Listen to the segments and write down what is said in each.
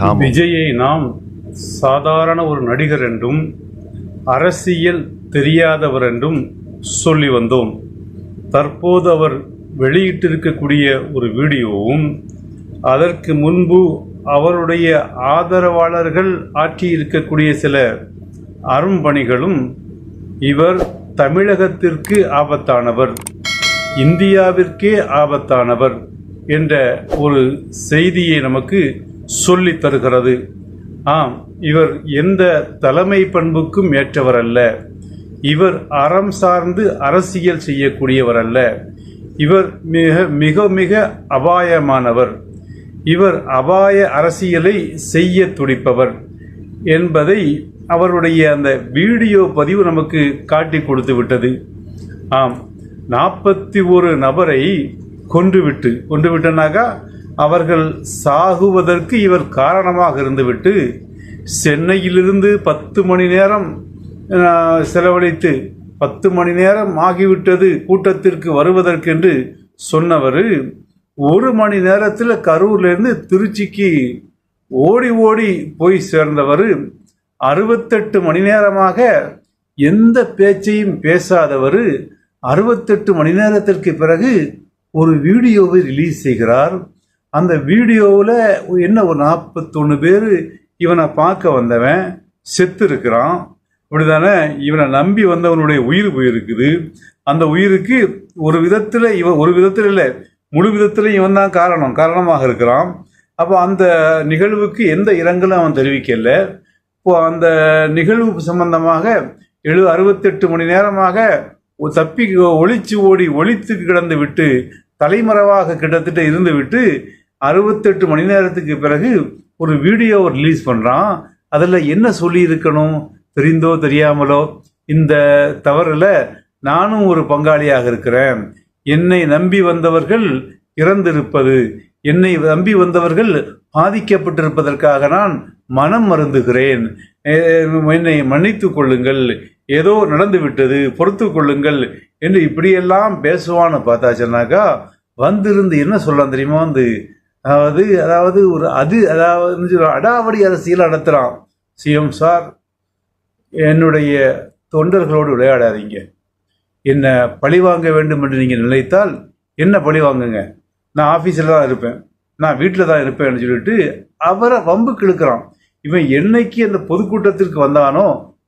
விஜயை நாம் சாதாரண ஒரு நடிகர் என்றும் அரசியல் தெரியாதவர் என்றும் சொல்லி வந்தோம். தற்போது அவர் வெளியிட்டிருக்கக்கூடிய ஒரு வீடியோவும் அதற்கு முன்பு அவருடைய ஆதரவாளர்கள் ஆற்றியிருக்கக்கூடிய சில அரும்பணிகளும் இவர் தமிழகத்திற்கு ஆபத்தானவர் இந்தியாவிற்கே ஆபத்தானவர் என்ற ஒரு செய்தியை நமக்கு சொல்லித் தருகிறது. ஆம் இவர் எந்த தலைமை பண்புக்கும் ஏற்றவர் அல்ல இவர் அறம் சார்ந்து அரசியல் செய்யக்கூடியவர் அல்ல இவர் மிக மிக மிக அபாயமானவர். இவர் அபாய அரசியலை செய்ய துடிப்பவர் என்பதை அவருடைய அந்த வீடியோ பதிவு நமக்கு காட்டி கொடுத்து விட்டது. ஆம் நாற்பத்தி ஒரு நபரை கொன்றுவிட்டு கொன்று விட்டனாக்கா அவர்கள் சாகுவதற்கு இவர் காரணமாக இருந்துவிட்டு சென்னையிலிருந்து பத்து மணி நேரம் செலவழித்து பத்து மணி நேரம் ஆகிவிட்டது கூட்டத்திற்கு வருவதற்கென்று சொன்னவர் ஒரு மணி நேரத்தில் கரூர்லேருந்து திருச்சிக்கு ஓடி ஓடி போய் சேர்ந்தவர் அறுபத்தெட்டு மணி நேரமாக எந்த பேச்சையும் பேசாதவர் அறுபத்தெட்டு மணி நேரத்திற்கு பிறகு ஒரு வீடியோவை ரிலீஸ் செய்கிறார். அந்த வீடியோவில் என்ன ஒரு நாற்பத்தொன்று பேர் இவனை பார்க்க வந்தவன் செத்து இருக்கிறான். அப்படிதானே இவனை நம்பி வந்தவனுடைய உயிர் போயிருக்குது. அந்த உயிருக்கு ஒரு விதத்தில் இவன் ஒரு விதத்தில் இல்லை முழு விதத்தில் இவன் தான் காரணம் காரணமாக இருக்கிறான். அப்போ அந்த நிகழ்வுக்கு எந்த இரங்கலும் அவன் தெரிவிக்கல. இப்போ அந்த நிகழ்வு சம்பந்தமாக எழு அறுபத்தெட்டு மணி நேரமாக தப்பி ஒளிச்சு ஓடி ஒளித்து கிடந்து விட்டு தலைமறைவாக கிட்டத்தட்ட இருந்து விட்டு அறுபத்தெட்டு மணி நேரத்துக்கு பிறகு ஒரு வீடியோ ரிலீஸ் பண்ணுறான் அதில் என்ன சொல்லியிருக்கணும் தெரிந்தோ தெரியாமலோ இந்த தவறில் நானும் ஒரு பங்காளியாக இருக்கிறேன். என்னை நம்பி வந்தவர்கள் இறந்திருப்பது என்னை நம்பி வந்தவர்கள் பாதிக்கப்பட்டிருப்பதற்காக நான் மனம் மருந்துகிறேன் என்னை மன்னித்து கொள்ளுங்கள். ஏதோ நடந்து விட்டது பொறுத்து கொள்ளுங்கள் என்று இப்படியெல்லாம் பேசுவான்னு பார்த்தாச்சுனாக்கா வந்திருந்து என்ன சொல்லலாம் தெரியுமா வந்து? அதாவது அதாவது ஒரு அது அதாவது அடாவடி அரசியல் நடத்துகிறான் சிஎம் சார் என்னுடைய தொண்டர்களோடு விளையாடாதீங்க. என்னை பழி வாங்க வேண்டும் என்று நீங்கள் நினைத்தால் என்ன பழி வாங்குங்க? நான் ஆஃபீஸில் தான் இருப்பேன். நான் வீட்டில் தான் இருப்பேன்னு சொல்லிட்டு அவரை வம்பு கிழக்கிறான் இவன் என்னைக்கு அந்த பொதுக்கூட்டத்திற்கு வந்தானோ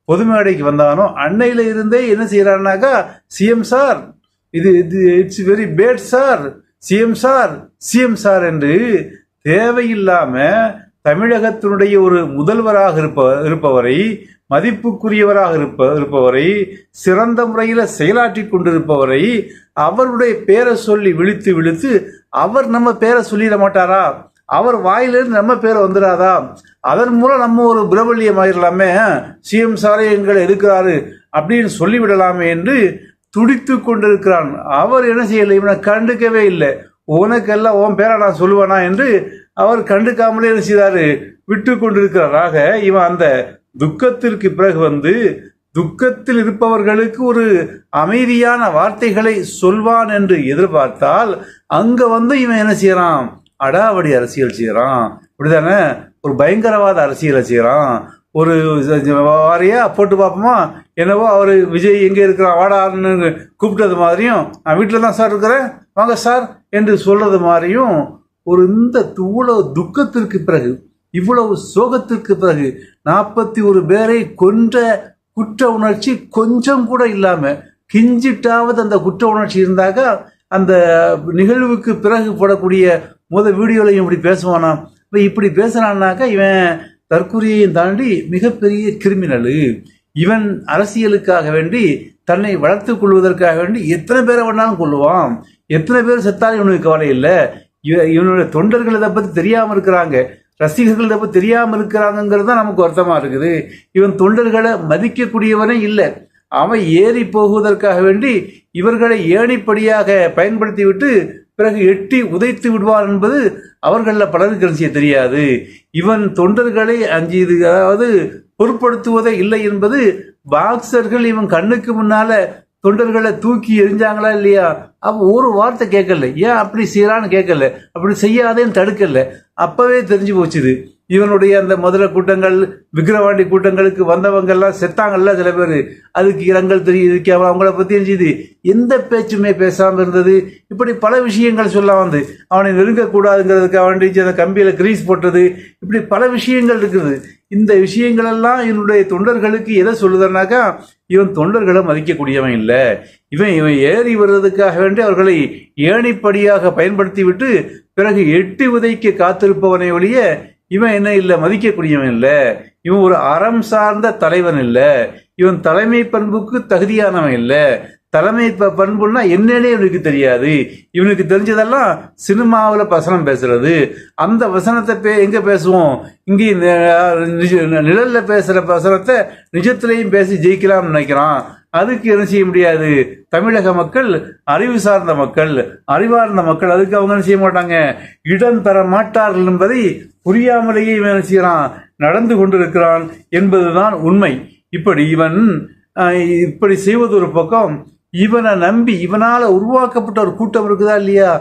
பொது மேடைக்கு வந்தானோ அன்னையில இருந்தே என்ன செய்கிறான்னாக்கா சிஎம் சார் இது இது it's very bad sir. CM sir CM sir என்று தேவையில்லாம தமிழகத்தினுடைய ஒரு முதல்வராக இருப்ப இருப்பவரை மதிப்புக்குரியவராக இருப்ப இருப்பவரை சிறந்த முறையில் செயலாற்றி கொண்டிருப்பவரை அவருடைய பேரை சொல்லி விழித்து விழித்து அவர் நம்ம பேரை சொல்லிட மாட்டாரா? அவர் வாயிலிருந்து நம்ம பேரை வந்துடாதா? அதன் மூலம் நம்ம ஒரு பிரபல்யம் ஆயிடலாமே சிஎம் சாரே எங்களை எடுக்கிறாரு அப்படின்னு சொல்லிவிடலாமே என்று துடித்து கொண்டிருக்கிறான். அவர் என்ன செய்யலை? இவனை கண்டுக்கவே இல்லை. உனக்கெல்லாம் உன் பேரை நான் சொல்லுவேனா என்று அவர் கண்டுக்காமலே என்ன செய்தாரு? விட்டு கொண்டிருக்கிறாராக இவன் அந்த துக்கத்திற்கு பிறகு வந்து துக்கத்தில் இருப்பவர்களுக்கு ஒரு அமைதியான வார்த்தைகளை சொல்வான் என்று எதிர்பார்த்தால் அங்க வந்து இவன் என்ன செய்யறான்? அடாவடி அரசியல் செய்யறான். இப்படிதானே? ஒரு பயங்கரவாத அரசியலை செய்யறான். ஒரு வாரியா போட்டு பார்ப்போமா? என்னவோ அவர் விஜய் எங்கே இருக்கிறான் வாடான்னு கூப்பிட்டது மாதிரியும் நான் வீட்டில் தான் சார் இருக்கிறேன் வாங்க சார் என்று சொல்கிறது மாதிரியும் ஒரு இந்த இவ்வளவு துக்கத்திற்கு பிறகு இவ்வளவு சோகத்திற்கு பிறகு நாற்பத்தி ஒரு பேரை கொன்ற குற்ற உணர்ச்சி கொஞ்சம் கூட இல்லாமல் கிஞ்சிட்டாவது அந்த குற்ற உணர்ச்சி இருந்தாக்கா அந்த நிகழ்வுக்கு பிறகு போடக்கூடிய முத வீடியோலையும் இப்படி பேசுவானா இப்போ இப்படி பேசுறான்னாக்கா இவன் தற்கொலையையும் தாண்டி மிகப்பெரிய கிரிமினலு. இவன் அரசியலுக்காக வேண்டி தன்னை வளர்த்து கொள்வதற்காக வேண்டி எத்தனை பேரை வேணாலும் கொள்ளுவான் எத்தனை பேர் செத்தாலும் இவனுக்கு கவலை இல்லை. இவ- இவனுடைய தொண்டர்கள் இதை பற்றி தெரியாமல் இருக்கிறாங்க. ரசிகர்கள் இதை பற்றி தெரியாமல் இருக்கிறாங்கங்கிறது தான் நமக்கு வருத்தமாக இருக்குது. இவன் தொண்டர்களை மதிக்கக்கூடியவனே இல்லை. அவன் ஏறி போகுவதற்காக வேண்டி இவர்களை ஏணிப்படியாக பயன்படுத்தி விட்டு பிறகு எட்டி உதைத்து விடுவார் என்பது அவர்களில் பலருக்கு நிச்சய தெரியாது. இவன் தொண்டர்களை அஞ்சு இது அதாவது பொருட்படுத்துவதே இல்லை என்பது பாக்ஸர்கள் இவன் கண்ணுக்கு முன்னால தொண்டர்களை தூக்கி எரிஞ்சாங்களா இல்லையா? அப்போ ஒரு வார்த்தை கேட்கல. ஏன் அப்படி செய்யறான்னு கேட்கல. அப்படி செய்யாதேன்னு தடுக்கல. அப்பவே தெரிஞ்சு போச்சுது. இவனுடைய அந்த மதுரை கூட்டங்கள் விக்கிரவாண்டி கூட்டங்களுக்கு வந்தவங்க எல்லாம் செத்தாங்கல்ல சில பேர். அதுக்கு இரங்கல் தெரியுது அவங்கள பத்தி செய்து எந்த பேச்சுமே பேசாமல் இருந்தது. இப்படி பல விஷயங்கள் சொல்ல வந்து அவனை நெருங்கக்கூடாதுங்கிறதுக்காக வேண்டி அந்த கம்பியில கிரீஸ் போட்டது. இப்படி பல விஷயங்கள் இருக்குது. இந்த விஷயங்களெல்லாம் இவனுடைய தொண்டர்களுக்கு எதை சொல்லுதுனாக்கா இவன் தொண்டர்களை மதிக்கக்கூடியவன் இல்லை. இவன் இவன் ஏறி வருவதற்காக வேண்டி அவர்களை ஏணிப்படியாக பயன்படுத்தி விட்டு பிறகு எட்டி உதைக்கு காத்திருப்பவனை ஒழிய இவன் என்ன இல்லை? மதிக்கக்கூடியவன் இல்லை. இவன் ஒரு அறம் சார்ந்த தலைவன் இல்லை. இவன் தலைமை பண்புக்கு தகுதியானவன் இல்லை. தலைமை ப- பண்புன்னா என்னன்னே இவனுக்கு தெரியாது. இவனுக்கு தெரிஞ்சதெல்லாம் சினிமாவில் வசனம் பேசுறது. அந்த வசனத்தை பே எங்கே பேசுவோம்? இங்கே நிழலில் பேசுகிற வசனத்தை நிஜத்திலையும் பேசி ஜெயிக்கலாம்னு நினைக்கிறான். அதுக்கு என்ன செய்ய முடியாது? தமிழக மக்கள் அறிவு சார்ந்த மக்கள் அறிவார்ந்த மக்கள் அதுக்கு அவங்க என்ன செய்ய மாட்டாங்க? இடம் தர மாட்டார்கள் என்பதை புரியாமலேயே இவன் என்ன செய்யறான்? நடந்து கொண்டிருக்கிறான் என்பதுதான் உண்மை. இப்படி இவன் இப்படி செய்வது ஒரு பக்கம் இவனை நம்பி இவனால் உருவாக்கப்பட்ட ஒரு கூட்டம் இருக்குதா இல்லையா?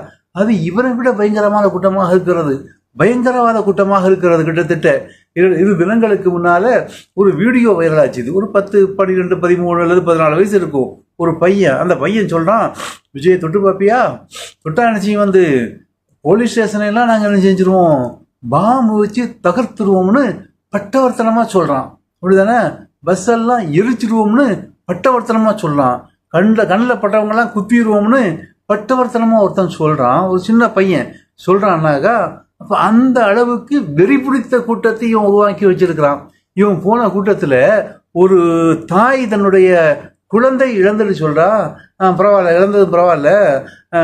அது இவனை விட பயங்கரமான கூட்டமாக இருக்கிறது. பயங்கரவாத கூட்டமாக இருக்கிறது கிட்டத்தட்ட. இரு இரு தினங்களுக்கு முன்னால ஒரு வீடியோ வைரல் ஆச்சுது ஒரு பத்து பன்னிரெண்டு பதிமூணு அல்லது பதினாலு வயசு இருக்கும். ஒரு பையன் அந்த பையன் சொல்றான் விஜய் தொட்டு பாப்பியா? தொட்டா நினைச்சி வந்து? போலீஸ் ஸ்டேஷனெல்லாம் நாங்கள் என்ன செஞ்சிருவோம்? பாம்பு வச்சு தகர்த்துருவோம்னு பட்டவர்த்தனமாக சொல்கிறான் அப்படிதானே? பஸ் எல்லாம் எரிச்சிடுவோம்னு பட்டவர்த்தனமாக சொல்கிறான் கண்ணில் கண்ணில் பட்டவங்கெல்லாம் குத்திடுவோம்னு பட்டவர்த்தனமாக ஒருத்தன் சொல்கிறான் ஒரு சின்ன பையன் சொல்கிறான்னாக்கா அப்ப அந்த அளவுக்கு வெறி பிடித்த கூட்டத்தை இவன் உருவாக்கி வச்சிருக்கிறான். இவன் போன கூட்டத்துல ஒரு தாய் தன்னுடைய குழந்தை இழந்துட்டு சொல்றா. பரவாயில்ல இழந்தது பரவாயில்ல.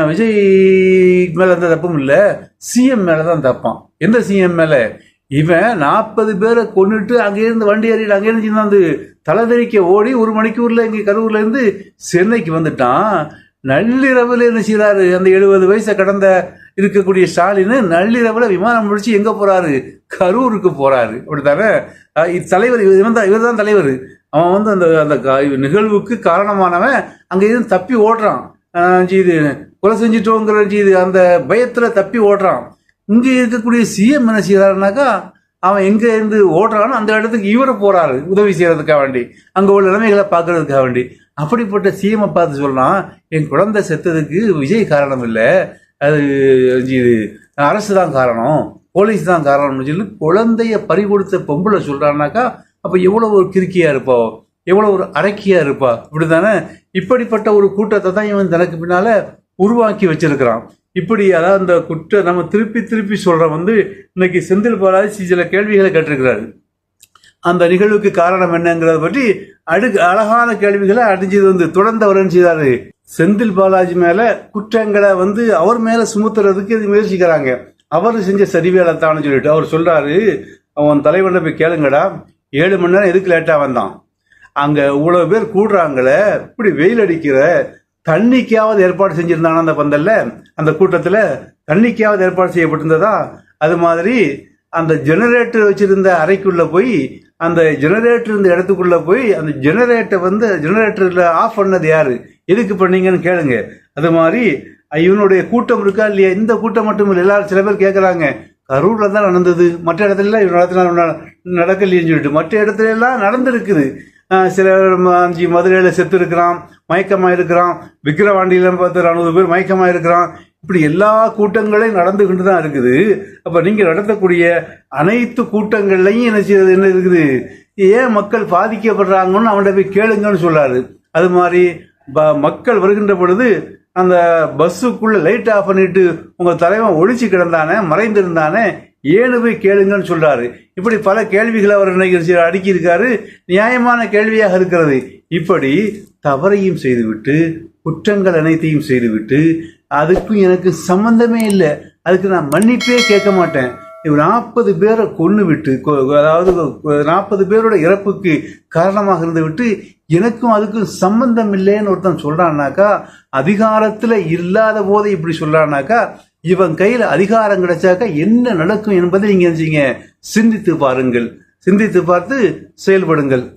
விஜய் மேல எந்த தப்பும் இல்லை. சிஎம் மேலே தான் தப்பான். எந்த சிஎம் மேல? இவன் நாற்பது பேரை கொண்டுட்டு அங்கேருந்து வண்டி ஏறிட்டு அங்கேருந்து வந்து தலைதெறிக்க ஓடி ஒரு மணிக்கூர்ல இங்கே கரூர்ல இருந்து சென்னைக்கு வந்துட்டான். நள்ளிரவுல என்ன செய்யறாரு அந்த எழுபது வயசை கடந்த இருக்கக்கூடிய ஸ்டாலின் நள்ளிரவில் விமானம் முடிச்சு எங்க போறாரு? கரூருக்கு போறாரு. அப்படித்தானே? தலைவர் இவன் தான் இவர் தான் தலைவர். அவன் வந்து அந்த அந்த நிகழ்வுக்கு காரணமானவன் அங்கே இருந்து தப்பி ஓடுறான். இது கொலை செஞ்சிட்டோங்கிற இது அந்த பயத்தில் தப்பி ஓடுறான். இங்கே இருக்கக்கூடிய சிஎம் என்ன செய்கிறாருனாக்கா அவன் எங்கே இருந்து ஓடுறானோ அந்த இடத்துக்கு இவரை போகிறாரு உதவி செய்கிறதுக்காக வேண்டி. அங்கே உள்ள நிலைமைகளை பார்க்கறதுக்காக வேண்டி. அப்படிப்பட்ட சிஎம் பார்த்து சொல்லலாம் என் குழந்தை செத்ததுக்கு விஜய் காரணம் இல்லை. அது இது அரசு தான் காரணம் போலீஸ் தான் காரணம்னு சொல்லி குழந்தைய பறி கொடுத்த பொம்பளை சொல்கிறான்னாக்கா அப்போ எவ்வளோ ஒரு கிறுக்கியாக இருப்பா? எவ்வளோ ஒரு அடக்கியாக இருப்பா? இப்படிதானே இப்படிப்பட்ட ஒரு கூட்டத்தை தான் இவன் தனக்கு பின்னால் உருவாக்கி வச்சிருக்கிறான். இப்படி அதாவது அந்த குற்ற நம்ம திருப்பி திருப்பி சொல்கிற வந்து இன்னைக்கு செந்தில் பாலாஜி சில கேள்விகளை கேட்டிருக்கிறாரு. அந்த நிகழ்வுக்கு காரணம் என்னங்கிறத பற்றி அடுக்கு அழகான கேள்விகளை அடிஞ்சது வந்து தொடர்ந்து அவர் செய்தார்? செந்தில் பாலாஜி மேல குற்றங்களை வந்து அவர் மேல சுமத்துறதுக்கு இது முயற்சிக்கிறாங்க. அவர் செஞ்ச சரிவேலைத்தான்னு சொல்லிட்டு அவர் சொல்றாரு அவன் தலைவனை போய் கேளுங்கடா. ஏழு மணி நேரம் எதுக்கு லேட்டா வந்தான்? அங்க இவ்வளவு பேர் கூடுறாங்களே இப்படி வெயில் அடிக்கிற தண்ணிக்காவது ஏற்பாடு செஞ்சிருந்தானா அந்த பந்தல்ல? அந்த கூட்டத்துல தண்ணிக்காவது ஏற்பாடு செய்யப்பட்டிருந்ததா? அது மாதிரி அந்த ஜெனரேட்டர் வச்சுருந்த அறைக்குள்ளே போய் அந்த ஜெனரேட்டர் இருந்த இடத்துக்குள்ளே போய் அந்த ஜெனரேட்டர் வந்து ஜெனரேட்டரில் ஆஃப் பண்ணது யார்? எதுக்கு பண்ணீங்கன்னு கேளுங்க. அது மாதிரி இவனுடைய கூட்டம் இருக்கா இல்லையா? இந்த கூட்டம் மட்டும் இல்லை எல்லாரும் சில பேர் கேட்குறாங்க கரூரில் தான் நடந்தது. மற்ற இடத்துல இவன் நடத்தின நடக்கலைன்னு சொல்லிட்டு. மற்ற இடத்துல எல்லாம் நடந்திருக்குது. சில அஞ்சு மதுரையில் செத்து இருக்கிறான் மயக்கமாக இருக்கிறான் விக்கிரவாண்டியில் பார்த்து அறுபது பேர் மயக்கமாக இருக்கிறான் இப்படி எல்லா கூட்டங்களையும் நடந்துகிட்டு தான் இருக்குது. அப்போ நீங்கள் நடத்தக்கூடிய அனைத்து கூட்டங்கள்லையும் என்ன செய்யறது என்ன இருக்குது? ஏன் மக்கள் பாதிக்கப்படுறாங்கன்னு அவன்கிட்ட போய் கேளுங்கன்னு சொல்றாரு அது மாதிரி ப- மக்கள் வருகின்ற பொழுது அந்த பஸ்ஸுக்குள்ளே லைட் ஆஃப் பண்ணிட்டு உங்கள் தலைவன் ஒழிச்சு கிடந்தானே மறைந்திருந்தானே ஏன்னு போய் கேளுங்கன்னு சொல்கிறாரு இப்படி பல கேள்விகளை அவர் இன்னைக்கு அடுக்கியிருக்காரு. நியாயமான கேள்வியாக இருக்கிறது. இப்படி தவறையும் செய்துவிட்டு குற்றங்கள் அனைத்தையும் செய்துவிட்டு அதுக்கும் எனக்கு சம்மந்தமே இல்லை. அதுக்கு நான் மன்னிப்பே கேட்க மாட்டேன். நாற்பது பேரை கொன்று விட்டு கொ- அதாவது நாற்பது பேரோட இறப்புக்கு காரணமாக இருந்து விட்டு எனக்கும் அதுக்கும் சம்பந்தம் இல்லைன்னு ஒருத்தன் சொல்கிறான்னாக்கா அதிகாரத்தில் இல்லாத போதை இப்படி சொல்கிறான்னாக்கா இவன் கையில் அதிகாரம் கிடைச்சாக்கா என்ன நடக்கும் என்பதை நீங்கள் என்ன செய்யுங்க சிந்தித்து பாருங்கள். சிந்தித்து பார்த்து செயல்படுங்கள்.